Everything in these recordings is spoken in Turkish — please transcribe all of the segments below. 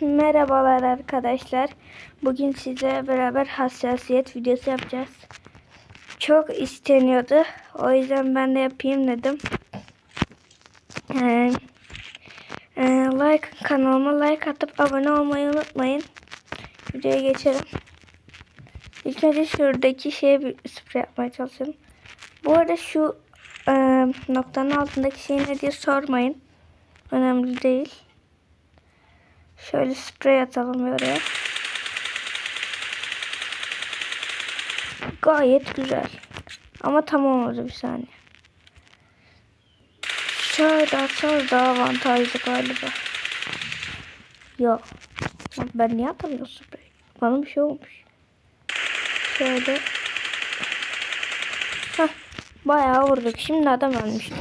Merhabalar arkadaşlar. Bugün size beraber hassasiyet videosu yapacağız. Çok isteniyordu. O yüzden ben de yapayım dedim. Ee, e, like kanalıma like atıp abone olmayı unutmayın. Videoya geçelim. İlk önce şuradaki şeye bir sprey yapmaya çalışıyorum. Bu arada şu e, noktanın altındaki şey ne diye sormayın. Önemli değil. Şöyle sprey atalım oraya. Gayet güzel. Ama tam olmadı bir saniye. Şöyle atsanız daha avantajlı galiba. Yok. Ben niye atamıyorum sprey? Bana bir şey olmuş. Şöyle. Hah. Bayağı vurduk. Şimdi adam ölmüştür.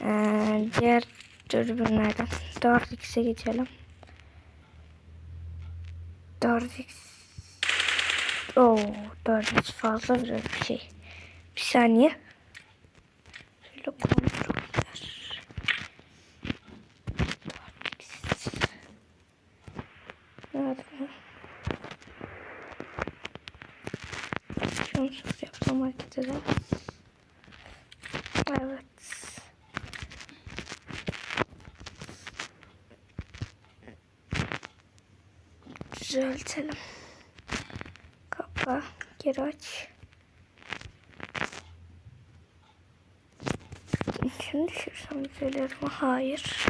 Ee, diğer dürbünlerden 4x'e geçelim. 4x Oo, 4x fazla biraz bir şey. Bir saniye. Şöyle kontroller. 4x. Nerede bu? Şunu sıfır yapsam hareket edelim. Evet. Düzeltelim. Kapa. Geri aç. Şunu düşürsem düzelir mi? Hayır.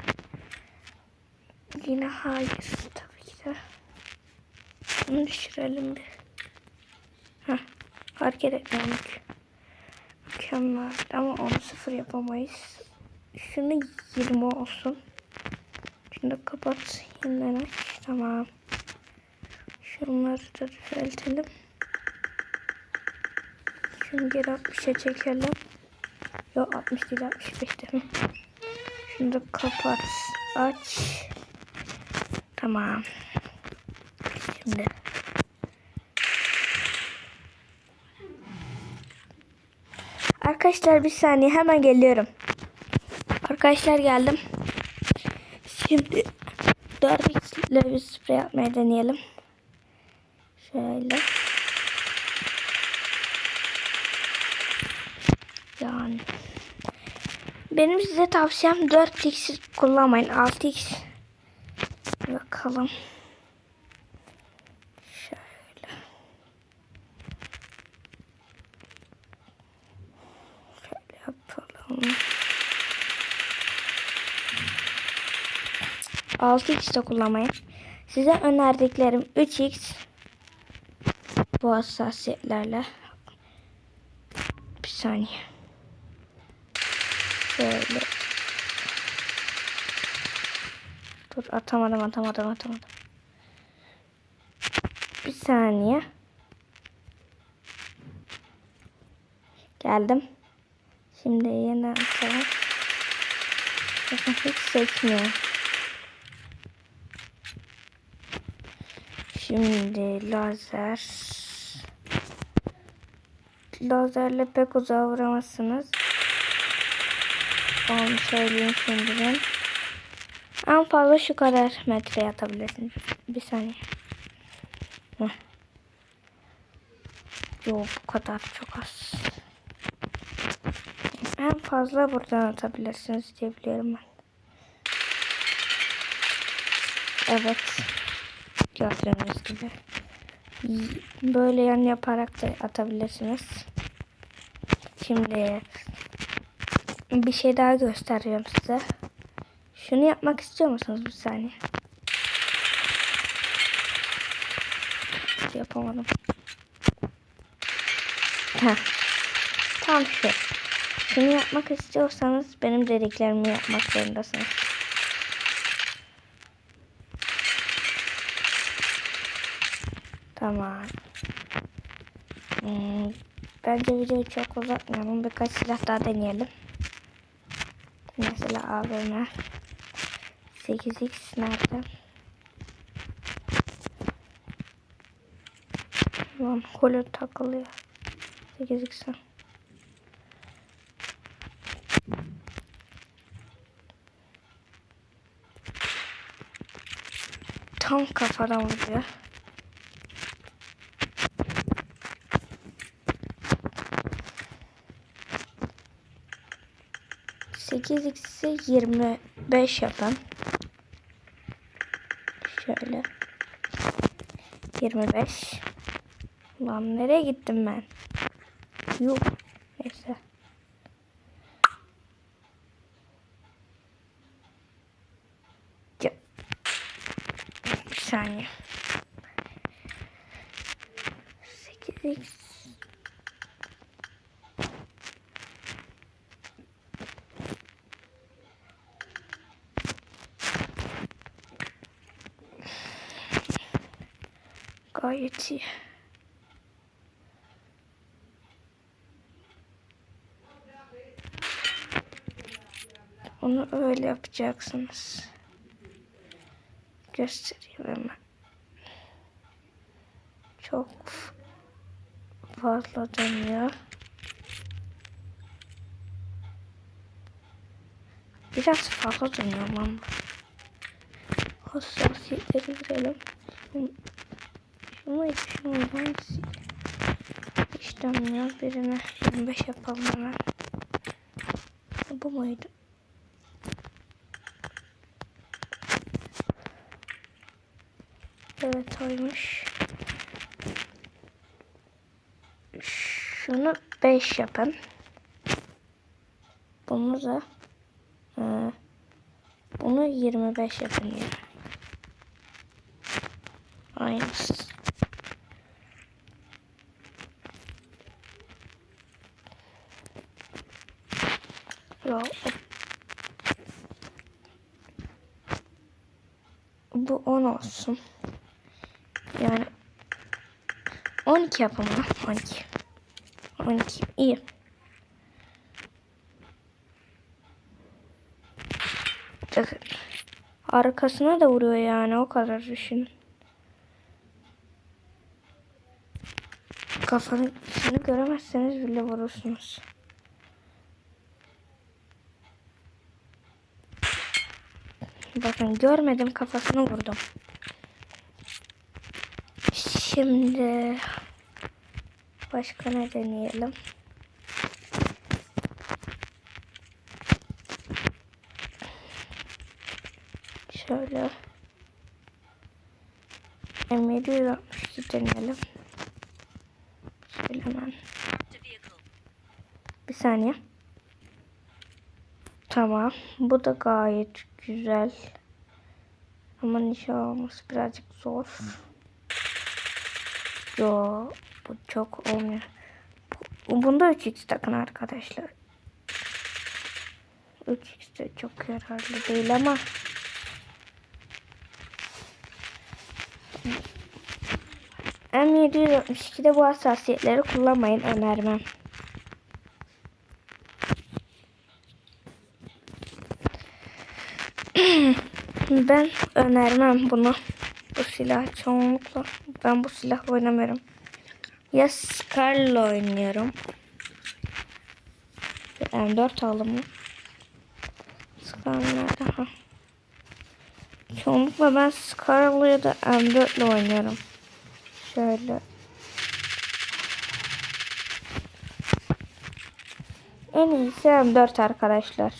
Yine hayır. Tabii ki de. Şunu düşürelim bir. Heh. Hareket etmemek. Mükemmel. Ama onu sıfır yapamayız. Şunu 20 olsun. Şunu kapat. Yeniden aç. Tamam. Şunları da düzeltelim. Şunu geri 60'a çekelim. Yok 60 değil 65 değil? Şunu da kapat. Aç. Tamam. Şimdi. Arkadaşlar bir saniye hemen geliyorum. Arkadaşlar geldim. Şimdi 4x ile bir sprey yapmaya deneyelim. Şöyle. Yani. Benim size tavsiyem 4x kullanmayın. 6x. Bakalım. Şöyle. Şöyle yapalım. 6x de kullanmayın. Size önerdiklerim 3x bu hassasiyetlerle. Bir saniye. Şöyle. Dur atamadım atamadım atamadım. Bir saniye. Geldim. Şimdi yine atalım bakın hiç sekmiyor Şimdi lazer. Lazerle pek uzağa vuramazsınız. Onu söyleyeyim şimdiden. En fazla şu kadar metre atabilirsiniz. Bir saniye. Heh. Yok bu kadar çok az. En fazla buradan atabilirsiniz diye biliyorum ben. Evet gördüğünüz gibi. Böyle yan yaparak da atabilirsiniz. Şimdi bir şey daha gösteriyorum size. Şunu yapmak istiyor musunuz bir saniye? Yapamadım. Heh. Tam şu. Şunu yapmak istiyorsanız benim dediklerimi yapmak zorundasınız. Tamam. Hmm, bence videoyu çok uzatmayalım. Birkaç silah daha deneyelim. Mesela AVM. 8x nerede? Lan kolu takılıyor. 8x'e. tam kafadan vuruyor. Sekiz x'i yirmi beş yapan. Şöyle. Yirmi beş. Lan nereye gittim ben? Yok. Neyse. Ya. Bir saniye. 8x Gayet iyi. Onu öyle yapacaksınız. Göstereyim hemen. Çok fazla dönüyor. Biraz fazla dönüyor ama. Hassasiyetleri girelim. Şunu, şunu hangisi? Hiç dönmüyor. Birine 25 yapalım hemen. Bu muydu? Evet oymuş. Şunu 5 yapın. Bunu da e, bunu 25 yapın ya. Aynısı. Yo, bu 10 olsun. Yani 12 yapalım lan. 12. 12 iyi. Arkasına da vuruyor yani o kadar düşünün. Kafanın içini göremezseniz bile vurursunuz. Bakın görmedim kafasını vurdum. Şimdi başka ne deneyelim? Şöyle M762 deneyelim. Şöyle hemen. Bir saniye. Tamam. Bu da gayet güzel. Ama nişan alması birazcık zor. Yo, bu çok olmuyor. Bu, bunda 3x takın arkadaşlar. 3x de çok yararlı değil ama M762'de bu hassasiyetleri kullanmayın önermem. Ben önermem bunu. Bu silah çoğunlukla. Ben bu silah oynamıyorum. Ya Scar'la oynuyorum. M4 aldım mı? Scar nerede? Ha. Çoğunlukla ben Scar'la ya da M4 ile oynuyorum. Şöyle. En iyisi M4 arkadaşlar.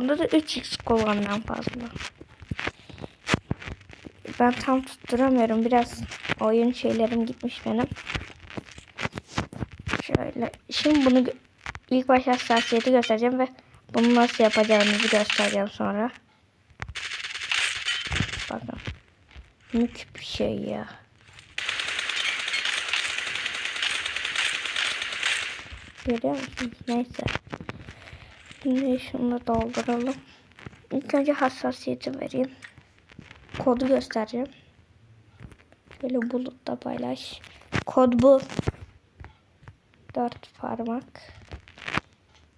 Bunda da 3x kullanıyorum fazla. Ben tam tutturamıyorum. Biraz oyun şeylerim gitmiş benim. Şöyle. Şimdi bunu ilk başta hassasiyeti göstereceğim ve bunu nasıl yapacağımızı göstereceğim sonra. Bakın. Mük bir şey ya. Görüyor musunuz? Neyse. Şimdi şunu dolduralım. İlk önce hassasiyeti vereyim. Kodu göstereceğim. Böyle bulutta paylaş. Kod bu. Dört parmak.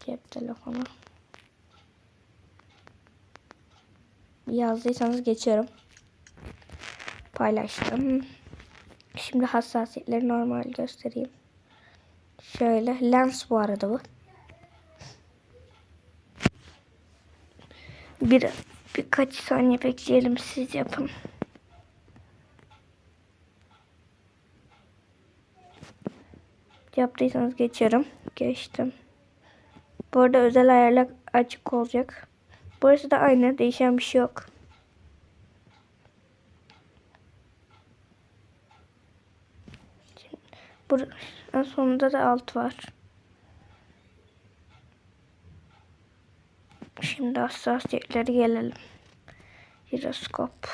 Cep telefonu. Yazdıysanız geçiyorum. Paylaştım. Şimdi hassasiyetleri normal göstereyim. Şöyle lens bu arada bu. Bir birkaç saniye bekleyelim siz yapın. Yaptıysanız geçiyorum. Geçtim. Bu arada özel ayarlar açık olacak. Burası da aynı. Değişen bir şey yok. Şimdi, bur en sonunda da alt var. Şimdi hassasiyetlere gelelim. Jiroskop.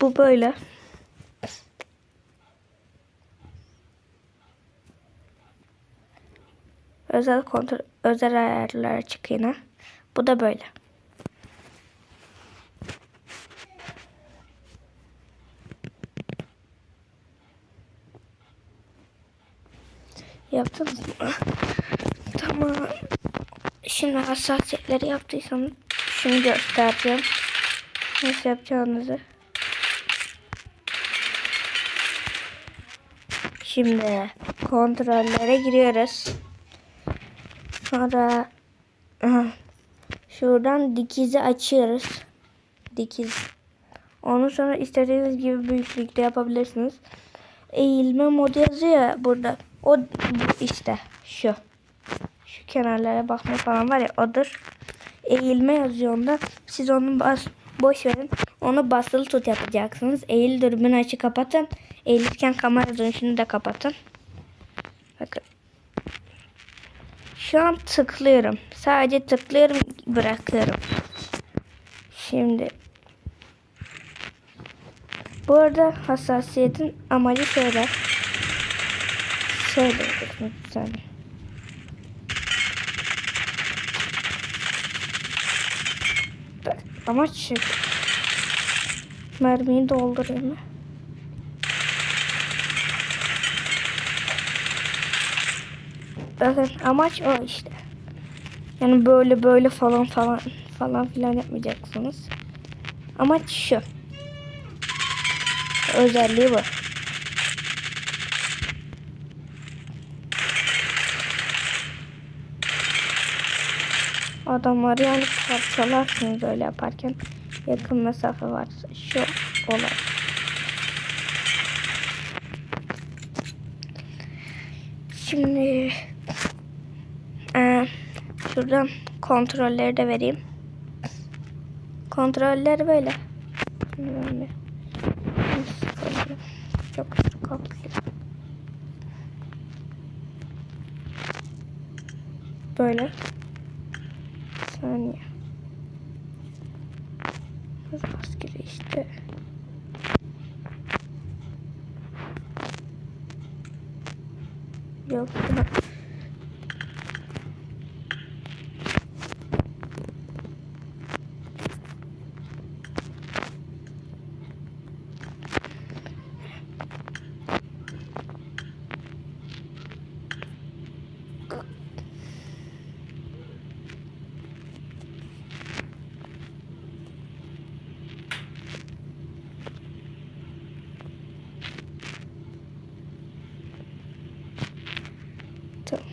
Bu böyle. Özel kontrol, özel ayarlar açık yine. Bu da böyle. Yaptınız mı? Şimdi hassasiyetleri yaptıysanız şunu göstereceğim. Nasıl yapacağınızı. Şimdi kontrollere giriyoruz. Sonra şuradan dikizi açıyoruz. Dikiz. Onu sonra istediğiniz gibi büyüklükte yapabilirsiniz. Eğilme modu yazıyor ya burada. O işte şu. Şu kenarlara bakma falan var ya odur. Eğilme yazıyor onda. Siz onu bas, boş verin. Onu basılı tut yapacaksınız. Eğil dürbünü açı kapatın. Eğilirken kamera dönüşünü de kapatın. Bakın. Şu an tıklıyorum. Sadece tıklıyorum bırakıyorum. Şimdi bu arada hassasiyetin amacı şöyle. Şöyle bir saniye. Bak, Amaç şu. Mermiyi doldurayım? Bakın amaç o işte. Yani böyle böyle falan falan falan filan yapmayacaksınız. Amaç şu. Özelliği bu. Adamları yani parçalarsınız öyle yaparken. Yakın mesafe varsa şu olay. Şimdi ee, şuradan kontrolleri de vereyim. Kontroller böyle. Koyayım? Çok kaplı. Böyle. Bir saniye. Rastgele işte. Yok. Bak. Tamam.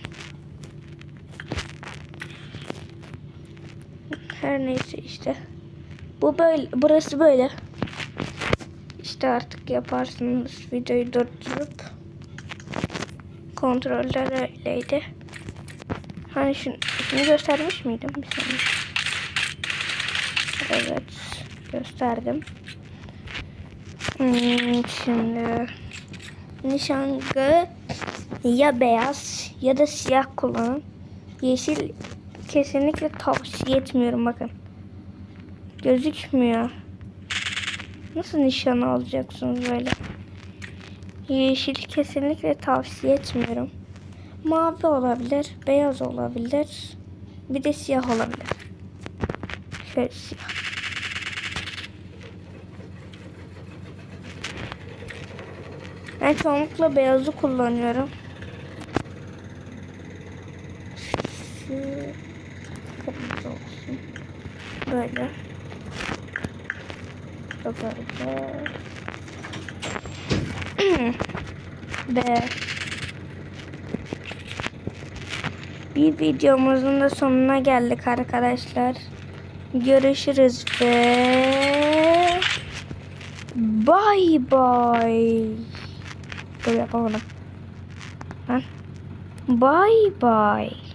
Her neyse işte. Bu böyle, burası böyle. İşte artık yaparsınız videoyu durdurup. Kontroller öyleydi. Hani şunu, şunu göstermiş miydim? Bir saniye. Evet. Gösterdim. Hmm, şimdi nişangı ya beyaz ya da siyah kullanın. Yeşil kesinlikle tavsiye etmiyorum bakın. Gözükmüyor. Nasıl nişan alacaksınız böyle? Yeşil kesinlikle tavsiye etmiyorum. Mavi olabilir, beyaz olabilir. Bir de siyah olabilir. Şöyle siyah. Ben çoğunlukla beyazı kullanıyorum. Şu olsun. Böyle. Da Böyle. Ve Bir videomuzun da sonuna geldik arkadaşlar. Görüşürüz ve bye bye. Dur yapamadım. Bye bye.